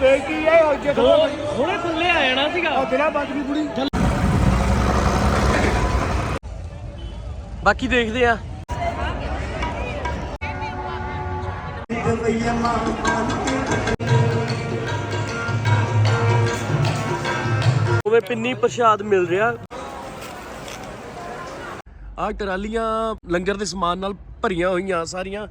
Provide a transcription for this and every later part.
ਬੇਇੱਜ਼ਤੀ ਹੈ ਉਹ ਜੇ ਦੋ ਹੁਣੇ ਥੱਲੇ ਆ ਜਾਣਾ ਸੀਗਾ। ਉਹ ਦਿਨਾਂ ਬੰਦ ਦੀ ਕੁੜੀ ਬਾਕੀ ਦੇਖਦੇ ਆ। ਉਹ ਪਿੰਨੀ ਪ੍ਰਸ਼ਾਦ ਮਿਲ ਰਿਹਾ। ਆ ਟਰਾਲੀਆਂ ਲੰਗਰ ਦੇ ਸਮਾਨ ਨਾਲ ਭਰੀਆਂ ਹੋਈਆਂ ਸਾਰੀਆਂ।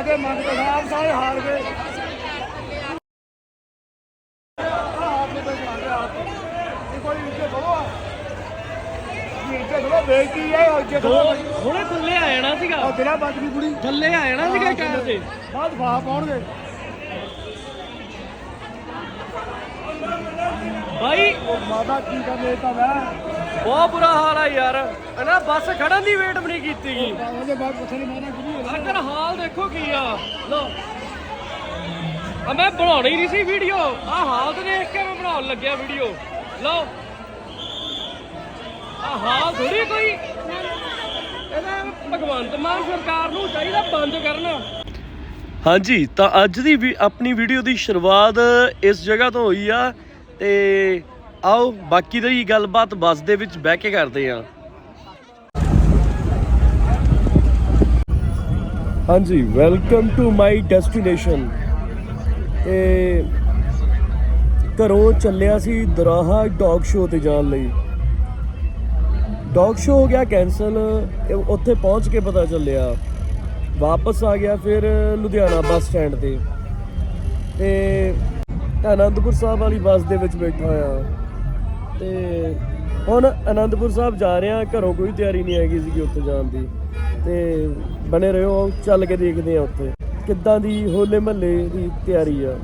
ਇਹ ਕੋਈ ਇੱਥੇ ਖੜੋ ਆ ਇਹ ਇੱਥੇ ਖੜੋ ਬੇਇੱਜ਼ਤੀ ਹੈ ਉਹ ਖੜੋ ਹੁਣੇ ਥੱਲੇ ਆ ਜਾਣਾ ਸੀਗਾ। ਉਹ ਦਿਨਾਂ ਬੰਦ ਦੀ ਕੁੜੀ। ਥੱਲੇ ਆ ਜਾਣਾ ਸੀਗਾ ਟਾਇਰ ਤੇ। ਬਾਅਦ ਫਾਹ ਪਾਉਣਗੇ। ਭਾਈ ਉਹ ਮਾਤਾ ਕੀ ਕਰ ਲੈਤਾ ਮੈਂ। ਬਹੁਤ ਬੁਰਾ ਹਾਲ ਆ ਯਾਰ। ਇਹਨਾਂ ਬੱਸ ਖੜਨ ਦੀ ਵੇਟ ਵੀ ਨਹੀਂ ਕੀਤੀ। ਗਈ ਉਹਦੇ ਬਾਅਦ ਮਾਤਾ ਕੀ ਅਗਰ ਹਾਲ ਦੇਖੋ ਕੀ ਆ। ਲੋ ਆ ਮੈਂ ਬਣਾਉਣੀ ਨਹੀਂ ਸੀ ਵੀਡੀਓ। ਆ ਹਾਲ ਤੇ ਦੇਖ ਕੇ ਮੈਂ ਬਣਾਉਣ ਲੱਗਿਆ ਵੀਡੀਓ। ਲੋ ਆ ਹਾਲ ਥੋੜੀ ਕੋਈ। ਇਹਦਾ ਭਗਵੰਤ ਮਾਨ ਸਰਕਾਰ ਨੂੰ ਚਾਹੀਦਾ ਬੰਦ ਕਰਨਾ। ਹਾਂਜੀ, ਤਾਂ ਅੱਜ ਦੀ ਵੀ- ਆਪਣੀ ਵੀਡੀਓ ਦੀ ਸ਼ੁਰੂਆਤ ਇਸ ਜਗ੍ਹਾ ਤੋਂ ਹੋਈ ਆ ਤੇ ਆਓ ਬਾਕੀ ਦੀ ਗੱਲਬਾਤ ਬੱਸ ਦੇ ਵਿੱਚ ਬਹਿ ਕੇ ਕਰਦੇ ਆ। ਹਾਂਜੀ ਵੈਲਕਮ ਟੂ ਮਾਈ ਡੈਸਟੀਨੇਸ਼ਨ ਤੇ ਘਰੋਂ ਚੱਲਿਆ ਸੀ ਦਰਾਹਾ ਡੌਗ ਸ਼ੋਅ ਤੇ ਜਾਣ ਲਈ। ਡੌਗ ਸ਼ੋਅ ਹੋ ਗਿਆ ਕੈਨਸਲ ਉੱਥੇ ਪਹੁੰਚ ਕੇ ਪਤਾ ਚੱਲਿਆ। ਵਾਪਸ ਆ ਗਿਆ ਫਿਰ ਲੁਧਿਆਣਾ ਬੱਸ ਸਟੈਂਡ ਤੇ। ਤੇ ਆਨੰਦਪੁਰ ਸਾਹਿਬ ਵਾਲੀ ਬੱਸ ਦੇ ਵਿੱਚ ਬੈਠਾ ਹੋਇਆ। ਤੇ ਹੁਣ ਆਨੰਦਪੁਰ ਸਾਹਿਬ ਜਾ ਰਿਹਾ, ਘਰੋਂ ਕੋਈ ਤਿਆਰੀ ਨਹੀਂ ਹੈਗੀ ਸੀਗੀ ਉੱਥੇ ਜਾਣ ਦੀ। ਤੇ ਬਣੇ ਰਹੋ ਚੱਲ ਕੇ ਦੇਖਦੇ ਆ ਉੱਥੇ। ਕਿੱਦਾਂ ਦੀ ਹੋਲੇ ਮਹੱਲੇ ਦੀ ਤਿਆਰੀ ਆ।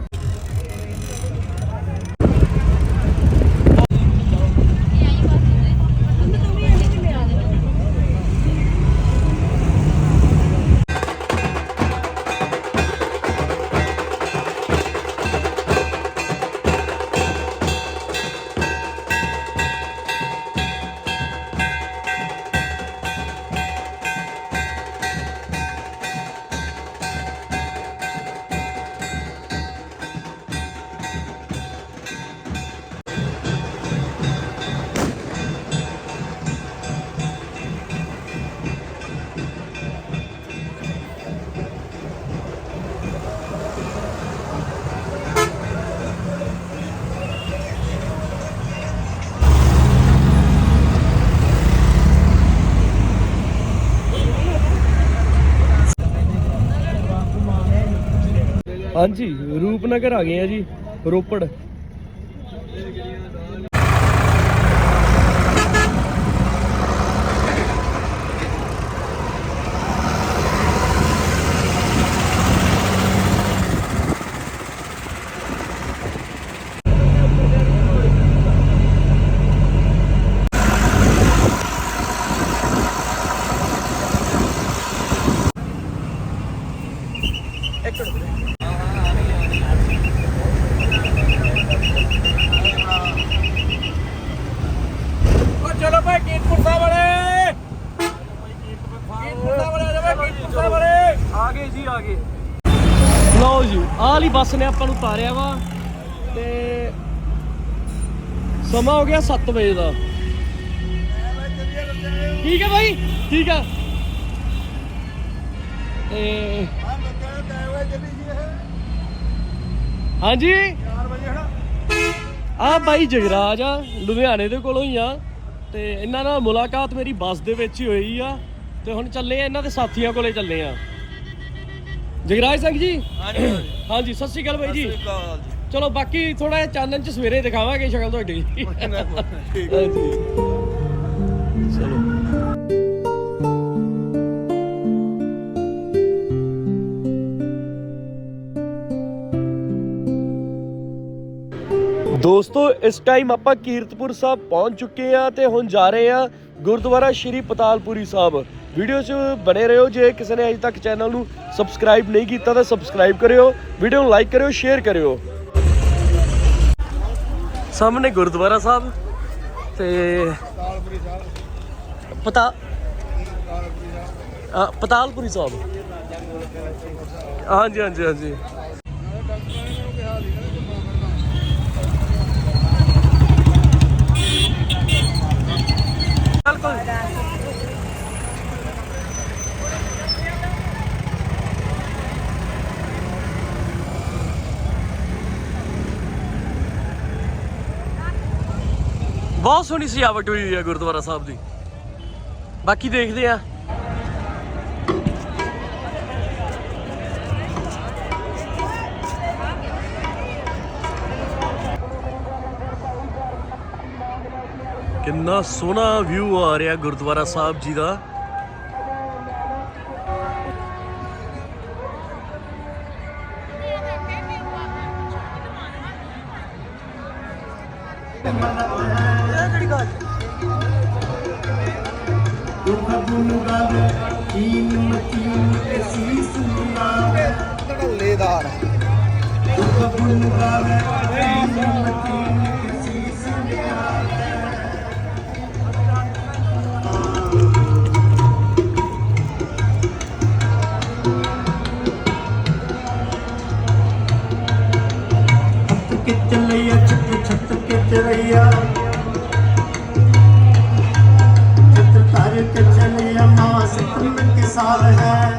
ਹਾਂਜੀ ਰੂਪਨਗਰ ਆ ਗਏ ਆ ਜੀ ਰੋਪੜ ਚਲੋ ਭਾਈ ਕੀਰਤਪੁਰ ਸਾਹਿਬ ਵਾਲੇ ਕੀਰਤਪੁਰ ਸਾਹਿਬ ਵਾਲੇ ਆ ਜਾਓ ਭਾਈ ਕੀਰਤਪੁਰ ਸਾਹਿਬ ਵਾਲੇ ਆ ਗਏ ਜੀ ਆ ਗਏ ਲਓ ਜੀ ਆਹ ਵਾਲੀ ਬੱਸ ਨੇ ਆਪਾਂ ਨੂੰ ਉਤਾਰਿਆ ਵਾ ਤੇ ਸਮਾਂ ਹੋ ਗਿਆ 7 ਵਜੇ ਦਾ। ਠੀਕ ਹੈ ਭਾਈ ਠੀਕ ਆ ਤੇ ਹਾਂਜੀ। ਆ ਬਾਈ ਜਗਰਾਜ ਆ, ਲੁਧਿਆਣੇ ਦੇ ਕੋਲੋਂ ਹੀ ਆ ਤੇ ਇਹਨਾਂ ਨਾਲ ਮੁਲਾਕਾਤ ਮੇਰੀ ਬੱਸ ਦੇ ਵਿੱਚ ਹੀ ਹੋਈ ਆ ਤੇ ਹੁਣ ਚੱਲੇ ਇਹਨਾਂ ਦੇ ਸਾਥੀਆਂ ਕੋਲੇ ਚੱਲੇ ਆ। ਜਗਰਾਜ ਸਿੰਘ ਜੀ। ਹਾਂਜੀ ਸਤਿ ਸ਼੍ਰੀ ਅਕਾਲ ਬਾਈ ਜੀ। ਚਲੋ ਬਾਕੀ ਥੋੜਾ ਜਿਹਾ ਚਾਨਣ ਚ ਸਵੇਰੇ ਦਿਖਾਵਾਂਗੇ ਸ਼ਕਲ ਤੁਹਾਡੀ। ਹਾਂਜੀ। ਚਲੋ। ਦੋਸਤੋ ਇਸ ਟਾਈਮ ਆਪਾਂ ਕੀਰਤਪੁਰ ਸਾਹਿਬ ਪਹੁੰਚ ਚੁੱਕੇ ਆ ਤੇ ਹੁਣ ਜਾ ਰਹੇ ਆ ਗੁਰਦੁਆਰਾ ਸ਼੍ਰੀ ਪਤਾਲਪੁਰੀ ਸਾਹਿਬ। ਵੀਡੀਓ 'ਚ ਬਣੇ ਰਹੋ। ਜੇ ਕਿਸੇ ਨੇ ਅਜੇ ਤੱਕ ਚੈਨਲ ਨੂੰ ਸਬਸਕ੍ਰਾਈਬ ਨਹੀਂ ਕੀਤਾ ਤਾਂ ਸਬਸਕ੍ਰਾਈਬ ਕਰਿਓ। ਵੀਡੀਓ ਨੂੰ ਲਾਈਕ ਕਰਿਓ ਸ਼ੇਅਰ ਕਰਿਓ। ਸਾਹਮਣੇ ਗੁਰਦੁਆਰਾ ਸਾਹਿਬ ਤੇ ਪਤਾ ਪਤਾਲਪੁਰੀ ਸਾਹਿਬ। ਹਾਂਜੀ ਹਾਂਜੀ ਹਾਂਜੀ। ਬਹੁਤ ਸੋਹਣੀ ਸਜਾਵਟ ਹੋਈ ਹੋਈ ਹੈ ਗੁਰਦੁਆਰਾ ਸਾਹਿਬ ਦੀ। ਬਾਕੀ ਦੇਖਦੇ ਆ। ਕਿੰਨਾ ਸੋਹਣਾ ਵਿਊ ਆ ਰਿਹਾ ਗੁਰਦੁਆਰਾ ਸਾਹਿਬ ਜੀ ਦਾ। ਧੜੱਲੇਦਾਰ ਚੱਲਈਆ ਛੱਤ ਛੱਤ ਕੇ ਚਰਈਆ ਛੱਤ ਤਾਰ ਕੇ ਚੱਲਈਆ ਮਾਂ ਸਤਿ ਸਾਲ ਹੈ।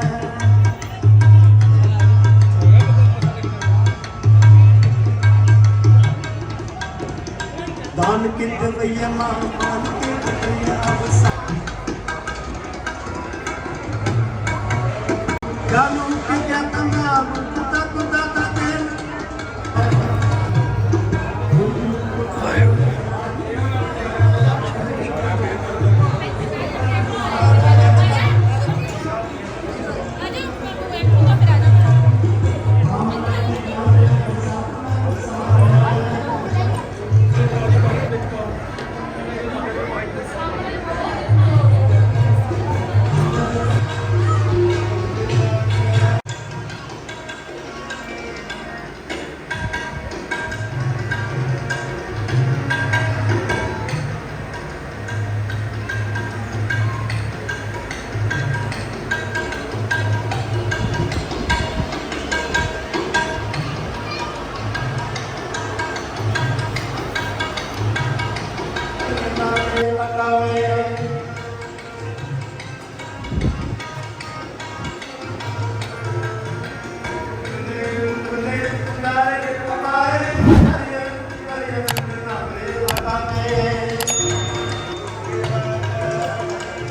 ਦਾਨ ਕਿਤ ਵਈਮਾ ਦਾਨ ਕਿਤ ਵਈਆ ਕਾਨੂੰ ਕਿ ਗਿਆ ਕੰਦਾ ਬੁੱਤ ਤੱਕ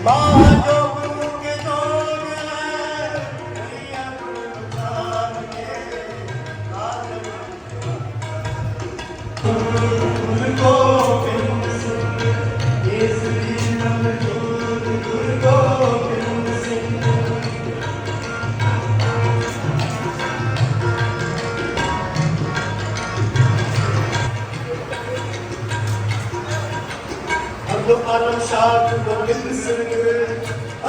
Bye. ਅਤੋ ਆਨੰਦ ਸਾਧ ਗੋਬਿੰਦ ਸਿੰਘ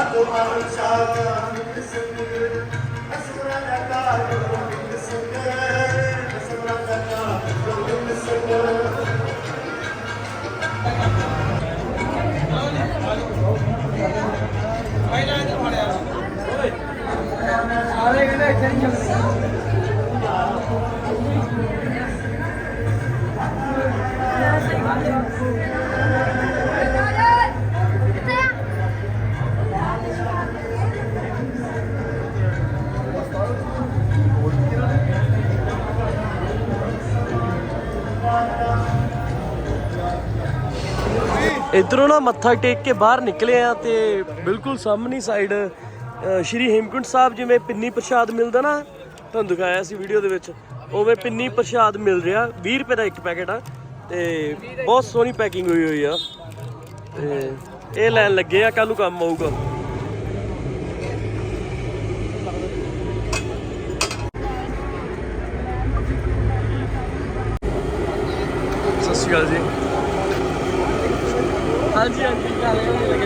ਅਤੋ ਆਨੰਦ ਸਾਧ ਗੋਬਿੰਦ ਸਿੰਘ ਅਸੁਰਾ ਦਾ ਕਾਰ ਗੋਬਿੰਦ ਸਿੰਘ ਅਸੁਰਾ ਦਾ ਕਾਰ ਗੋਬਿੰਦ ਸਿੰਘ ਪਹਿਲਾਂ ਇਹ ਫੜਿਆ। ਓਏ। ਸਾਰੇ ਕਹਿੰਦੇ ਇੱਥੇ ਹੀ ਚੱਲਦੇ? ਇਧਰੋਂ ਨਾ ਮੱਥਾ ਟੇਕ ਕੇ ਬਾਹਰ ਨਿਕਲੇ ਆ ਤੇ ਬਿਲਕੁਲ ਸਾਹਮਣੀ ਸਾਈਡ ਸ਼੍ਰੀ ਹੇਮਕੁੰਟ ਸਾਹਿਬ ਜਿਵੇਂ ਪਿੰਨੀ ਪ੍ਰਸ਼ਾਦ ਮਿਲਦਾ ਨਾ, ਤੁਹਾਨੂੰ ਦਿਖਾਇਆ ਸੀ ਵੀਡੀਓ ਦੇ ਵਿੱਚ, ਉਵੇਂ ਪਿੰਨੀ ਪ੍ਰਸ਼ਾਦ ਮਿਲ ਰਿਹਾ 20 ਰੁਪਏ ਦਾ ਇੱਕ ਪੈਕੇਟ ਆ, ਤੇ ਬਹੁਤ ਸੋਹਣੀ ਪੈਕਿੰਗ ਹੋਈ ਹੋਈ ਆ। ਤੇ ਇਹ ਲੈਣ ਲੱਗੇ ਆ ਕੱਲ ਨੂੰ ਕੰਮ ਆਊਗਾ। ਸਤਿ ਸ਼੍ਰੀ ਅਕਾਲ ਜੀ। ਹਾਂਜੀ ਹਾਂਜੀ। ਕਾਲੇ ਹੋਣੇ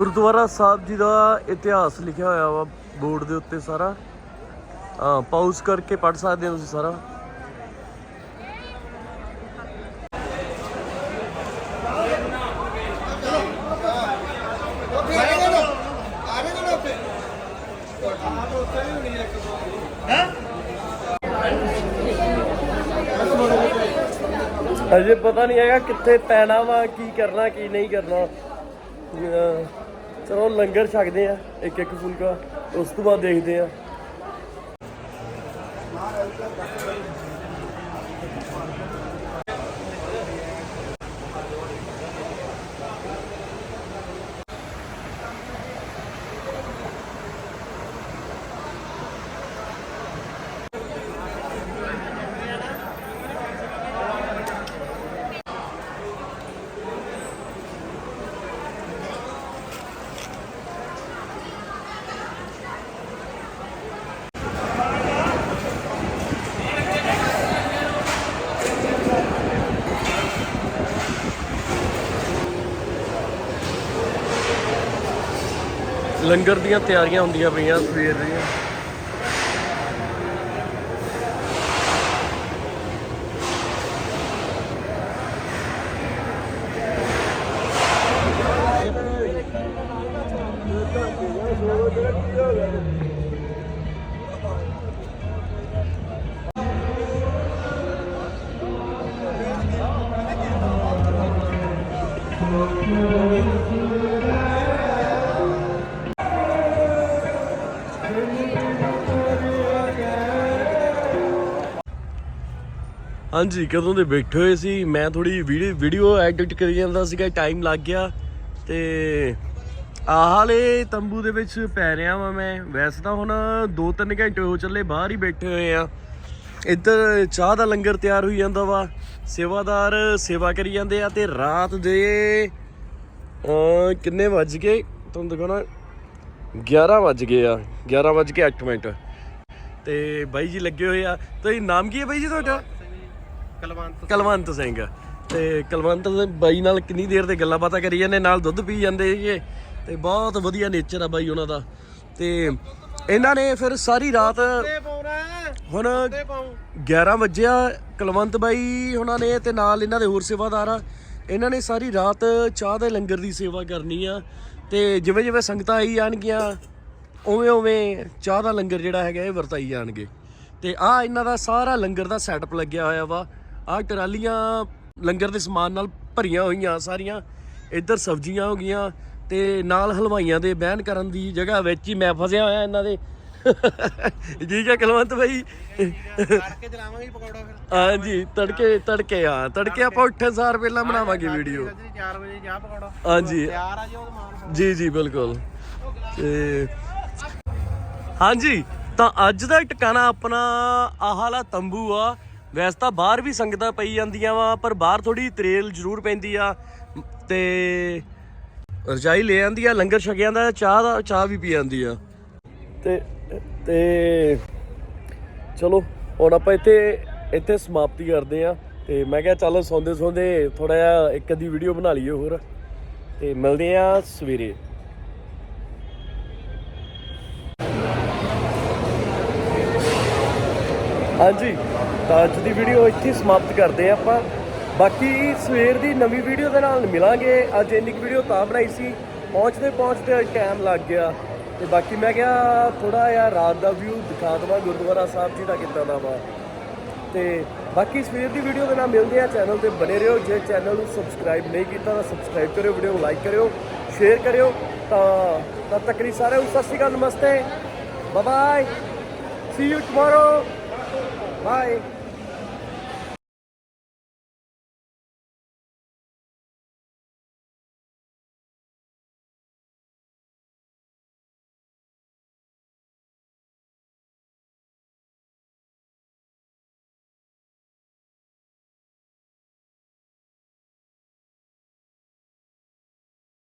ਗੁਰਦੁਆਰਾ ਸਾਹਿਬ ਜੀ ਦਾ ਇਤਿਹਾਸ ਲਿਖਿਆ ਹੋਇਆ ਵਾ ਬੋਰਡ ਦੇ ਉੱਤੇ ਸਾਰਾ। ਹਾਂ ਪਾਉਸ ਕਰਕੇ ਪੜ ਸਕਦੇ ਹੋ ਤੁਸੀਂ ਸਾਰਾ। ਅਜੇ ਪਤਾ ਨਹੀਂ ਹੈਗਾ ਕਿੱਥੇ ਪੈਣਾ ਵਾ, ਕੀ ਕਰਨਾ, ਕੀ ਨਹੀਂ ਕਰਨਾ। ਚਲੋ ਲੰਗਰ ਛਕਦੇ ਆ ਇੱਕ ਇੱਕ ਫੁਲਕਾ ਉਸ ਤੋਂ ਬਾਅਦ ਦੇਖਦੇ ਆ। ਲੰਗਰ ਦੀਆਂ ਤਿਆਰੀਆਂ ਹੁੰਦੀਆਂ ਪਈਆਂ ਸਵੇਰ ਦੀਆਂ। ਹਾਂਜੀ, ਕਦੋਂ ਦੇ ਬੈਠੇ ਹੋਏ ਸੀ, ਮੈਂ ਥੋੜੀ ਵੀਡੀਓ ਵੀਡੀਓ ਐਡਿਟ ਕਰੀ ਜਾਂਦਾ ਸੀਗਾ ਟਾਈਮ ਲੱਗ ਗਿਆ, ਤੇ ਆਹ ਹਾਲੇ ਤੰਬੂ ਦੇ ਵਿੱਚ ਪੈ ਰਿਹਾ ਵਾਂ ਮੈਂ। ਵੈਸੇ ਤਾਂ ਹੁਣ 2-3 ਘੰਟੇ ਹੋ ਚੱਲੇ, ਬਾਹਰ ਹੀ ਬੈਠੇ ਹੋਏ ਆ। ਇੱਧਰ ਚਾਹ ਦਾ ਲੰਗਰ ਤਿਆਰ ਹੋਈ ਜਾਂਦਾ ਵਾ। ਸੇਵਾਦਾਰ ਸੇਵਾ ਕਰੀ ਜਾਂਦੇ ਆ, ਤੇ ਰਾਤ ਦੇ ਕਿੰਨੇ ਵੱਜ ਗਏ? ਤੁਹਾਨੂੰ ਦਿਖਾਉਣਾ। 11 ਵੱਜ ਗਏ ਆ 11 ਵੱਜ ਕੇ 8 ਮਿੰਟ। ਤੇ ਬਾਈ ਜੀ ਲੱਗੇ ਹੋਏ ਆ। ਤੇ ਨਾਮ ਕੀ ਹੈ ਬਾਈ ਜੀ ਤੁਹਾਡਾ? ਕਲਵੰਤ ਕਲਵੰਤ ਸਿੰਘ। ਤੇ ਕਲਵੰਤ ਦੇ ਬਾਈ ਨਾਲ ਕਿੰਨੀ ਦੇਰ ਤੇ ਗੱਲਾਂ ਬਾਤਾਂ ਕਰੀ ਜਾਂਦੇ ਨਾਲ ਦੁੱਧ ਪੀ ਜਾਂਦੇ ਸੀਗੇ। ਤੇ ਬਹੁਤ ਵਧੀਆ ਨੇਚਰ ਆ ਬਾਈ ਉਹਨਾਂ ਦਾ। ਤੇ ਇਹਨਾਂ ਨੇ ਫਿਰ ਸਾਰੀ ਰਾਤ ਹੁਣ ਤੇ ਪਾਉ। 11 ਵਜਿਆ ਕੁਲਵੰਤ ਬਾਈ ਉਹਨਾਂ ਨੇ ਤੇ ਨਾਲ ਇਹਨਾਂ ਦੇ ਹੋਰ ਸੇਵਾਦਾਰ ਆ। ਇਹਨਾਂ ਨੇ ਸਾਰੀ ਰਾਤ ਚਾਹ ਦੇ ਲੰਗਰ ਦੀ ਸੇਵਾ ਕਰਨੀ ਆ। ਤੇ ਜਿਵੇਂ ਜਿਵੇਂ ਸੰਗਤਾਂ ਆਈ ਜਾਣਗੀਆਂ ਉਵੇਂ ਉਵੇਂ ਚਾਹ ਦਾ ਲੰਗਰ ਜਿਹੜਾ ਹੈਗਾ ਇਹ ਵਰਤਾਈ ਜਾਣਗੇ। ਤੇ ਆ ਇਹਨਾਂ ਦਾ ਸਾਰਾ ਲੰਗਰ ਦਾ ਸੈਟਅਪ ਲੱਗਿਆ ਹੋਇਆ ਵਾ। ਆ ਟਰਾਲੀਆਂ ਲੰਗਰ ਦੇ ਸਮਾਨ ਨਾਲ ਭਰੀਆਂ ਹੋਈਆਂ ਸਾਰੀਆਂ ਇੱਧਰ ਸਬਜ਼ੀਆਂ ਹੋ ਗਈਆਂ ਤੇ ਨਾਲ ਹਲਵਾਈਆਂ ਦੇ ਬਹਿਣ ਕਰਨ ਦੀ ਜਗ੍ਹਾ ਵਿੱਚ ਹੀ ਮੈਂ ਫਸਿਆ ਹੋਇਆ ਇਹਨਾਂ ਦੇ। ਠੀਕ ਹੈ ਕੁਲਵੰਤ ਬਾਈ? ਕਰਕੇ ਚਲਾਵਾਂਗੇ ਜੀ ਪਕੌੜਾ ਫਿਰ। ਹਾਂਜੀ ਤੜਕੇ ਤੜਕੇ ਆ ਤੜਕੇ ਆਪਾਂ ਉੱਠੇ ਸਾਰ ਪਹਿਲਾਂ ਬਣਾਵਾਂਗੇ ਵੀਡੀਓ ਜੀ 4 ਵਜੇ ਚਾਹ ਪਕੌੜਾ। ਹਾਂਜੀ। ਤਿਆਰ ਆ ਜੀ ਉਹ ਮਾਨ ਜੀ ਜੀ ਬਿਲਕੁਲ। ਤੇ ਹਾਂਜੀ ਤਾਂ ਅੱਜ ਦਾ ਟਿਕਾਣਾ ਆਪਣਾ ਆਹ ਵਾਲਾ ਤੰਬੂ ਆ। ਵੈਸੇ ਤਾਂ ਬਾਹਰ ਵੀ ਸੰਗਤਾਂ ਪਈ ਜਾਂਦੀਆਂ ਵਾ, ਪਰ ਬਾਹਰ ਥੋੜੀ ਤਰੇਲ ਜ਼ਰੂਰ ਪੈਂਦੀ ਆ। ਤੇ ਰਜਾਈ ਲੈ ਜਾਂਦੀ ਆ, ਲੰਗਰ ਛਕ ਜਾਂਦਾ ਚਾਹ ਦਾ, ਚਾਹ ਵੀ ਪੀ ਜਾਂਦੀ ਆ। ਤੇ ਤੇ ਚਲੋ, ਹੁਣ ਆਪਾਂ ਇੱਥੇ ਇੱਥੇ ਸਮਾਪਤੀ ਕਰਦੇ ਆ। ਤੇ ਮੈਂ ਕਿਹਾ ਚੱਲ ਸੌਂਦੇ ਸੌਂਦੇ ਥੋੜਾ ਜਿਹਾ ਇੱਕ ਅੱਧੀ ਵੀਡੀਓ ਬਣਾ ਲਈਏ ਹੋਰ। ਤੇ ਮਿਲਦੇ ਆ ਸਵੇਰੇ। ਹਾਂਜੀ। ਤਾਂ ਅੱਜ ਦੀ ਵੀਡੀਓ ਇੱਥੇ ਸਮਾਪਤ ਕਰਦੇ ਆ ਆਪਾਂ। ਬਾਕੀ ਸਵੇਰ ਦੀ ਨਵੀਂ ਵੀਡੀਓ ਦੇ ਨਾਲ ਮਿਲਾਂਗੇ। ਅੱਜ ਇੰਨੀ ਕੁ ਵੀਡੀਓ ਤਾਂ ਬਣਾਈ ਸੀ। ਪਹੁੰਚਦੇ ਪਹੁੰਚਦੇ ਟਾਈਮ ਲੱਗ ਗਿਆ। ਤੇ ਬਾਕੀ ਮੈਂ ਕਿਹਾ ਥੋੜਾ ਜਿਹਾ ਰਾਤ ਦਾ ਵਿਊ ਦਿਖਾ ਦਵਾਂ, ਗੁਰਦੁਆਰਾ ਸਾਹਿਬ ਜੀ ਦਾ ਕਿੱਦਾਂ ਦਾ ਵਾ। ਤੇ ਬਾਕੀ ਸਵੇਰ ਦੀ ਵੀਡੀਓ ਦੇ ਨਾਲ ਮਿਲਦੇ ਆ ਚੈਨਲ ਤੇ ਬਣੇ ਰਹੋ। ਜੇ ਚੈਨਲ ਨੂੰ ਸਬਸਕ੍ਰਾਈਬ ਨਹੀਂ ਕੀਤਾ ਤਾਂ ਸਬਸਕ੍ਰਾਈਬ ਕਰਿਓ ਵੀਡੀਓ ਨੂੰ ਲਾਈਕ ਕਰਿਓ ਸ਼ੇਅਰ ਕਰਿਓ। ਤਾਂ ਤਦ ਤੱਕ ਲਈ ਸਾਰਿਆਂ ਨੂੰ ਸਤਿ ਸ਼੍ਰੀ ਅਕਾਲ, ਨਮਸਤੇ। Bye bye see you tomorrow bye